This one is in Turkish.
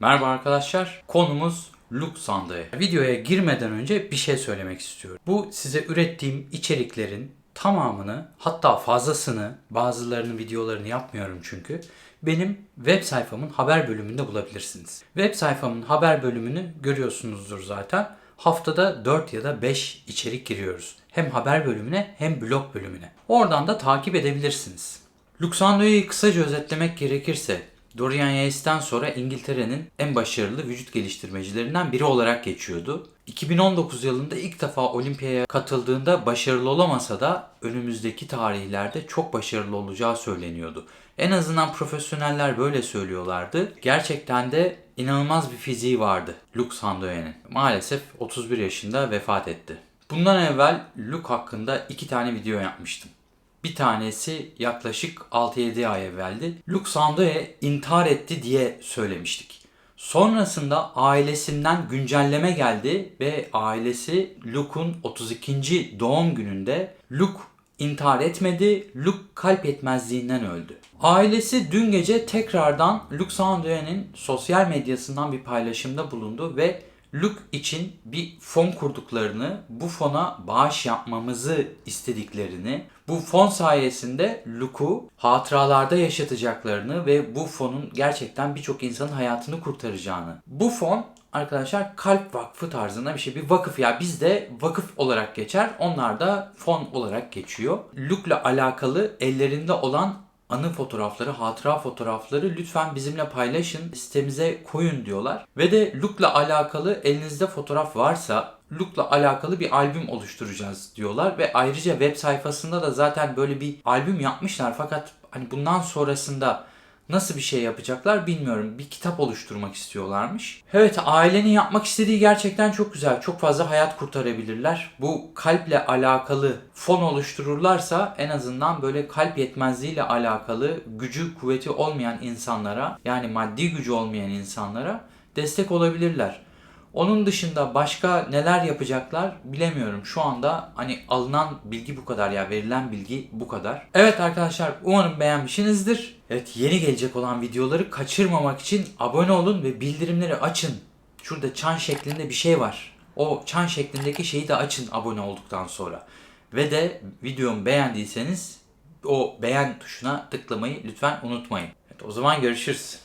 Merhaba arkadaşlar. Konumuz Luk sandığı. Videoya girmeden önce bir şey söylemek istiyorum. Bu size ürettiğim içeriklerin tamamını hatta fazlasını bazılarının videolarını yapmıyorum çünkü benim web sayfamın haber bölümünde bulabilirsiniz. Web sayfamın haber bölümünü görüyorsunuzdur zaten. Haftada 4 ya da 5 içerik giriyoruz. Hem haber bölümüne hem blog bölümüne. Oradan da takip edebilirsiniz. Luxando'yu kısaca özetlemek gerekirse Dorian Yates'ten sonra İngiltere'nin en başarılı vücut geliştirmecilerinden biri olarak geçiyordu. 2019 yılında ilk defa olimpiyaya katıldığında başarılı olamasa da önümüzdeki tarihlerde çok başarılı olacağı söyleniyordu. En azından profesyoneller böyle söylüyorlardı. Gerçekten de inanılmaz bir fiziği vardı Luke Sandoya'nın. Maalesef 31 yaşında vefat etti. Bundan evvel Luke hakkında iki tane video yapmıştım. Bir tanesi yaklaşık 6-7 ay evveldi. Luke Sandoe intihar etti diye söylemiştik. Sonrasında ailesinden güncelleme geldi ve ailesi Luke'un 32. doğum gününde Luke intihar etmedi, Luke kalp yetmezliğinden öldü. Ailesi dün gece tekrardan Luke Sandoe'nin sosyal medyasından bir paylaşımda bulundu ve Luke için bir fon kurduklarını, bu fona bağış yapmamızı istediklerini, bu fon sayesinde Luke'u hatıralarda yaşatacaklarını ve bu fonun gerçekten birçok insanın hayatını kurtaracağını. Bu fon arkadaşlar kalp vakfı tarzında bir şey. Bir vakıf ya bizde vakıf olarak geçer. Onlar da fon olarak geçiyor. Luke'la alakalı ellerinde olan anı fotoğrafları, hatıra fotoğrafları lütfen bizimle paylaşın, sitemize koyun diyorlar. Ve de Luke'la alakalı elinizde fotoğraf varsa Luke'la alakalı bir albüm oluşturacağız diyorlar ve ayrıca web sayfasında da zaten böyle bir albüm yapmışlar fakat hani bundan sonrasında Nasıl bir şey yapacaklar bilmiyorum. Bir kitap oluşturmak istiyorlarmış. Evet ailenin yapmak istediği gerçekten çok güzel. Çok fazla hayat kurtarabilirler. Bu kalple alakalı fon oluştururlarsa en azından böyle kalp yetmezliğiyle alakalı gücü kuvveti olmayan insanlara yani maddi gücü olmayan insanlara destek olabilirler. Onun dışında başka neler yapacaklar bilemiyorum. Şu anda hani alınan bilgi bu kadar ya verilen bilgi bu kadar. Evet arkadaşlar umarım beğenmişsinizdir. Evet yeni gelecek olan videoları kaçırmamak için abone olun ve bildirimleri açın. Şurada çan şeklinde bir şey var. O çan şeklindeki şeyi de açın abone olduktan sonra. Ve de videomu beğendiyseniz o beğen tuşuna tıklamayı lütfen unutmayın. Evet, o zaman görüşürüz.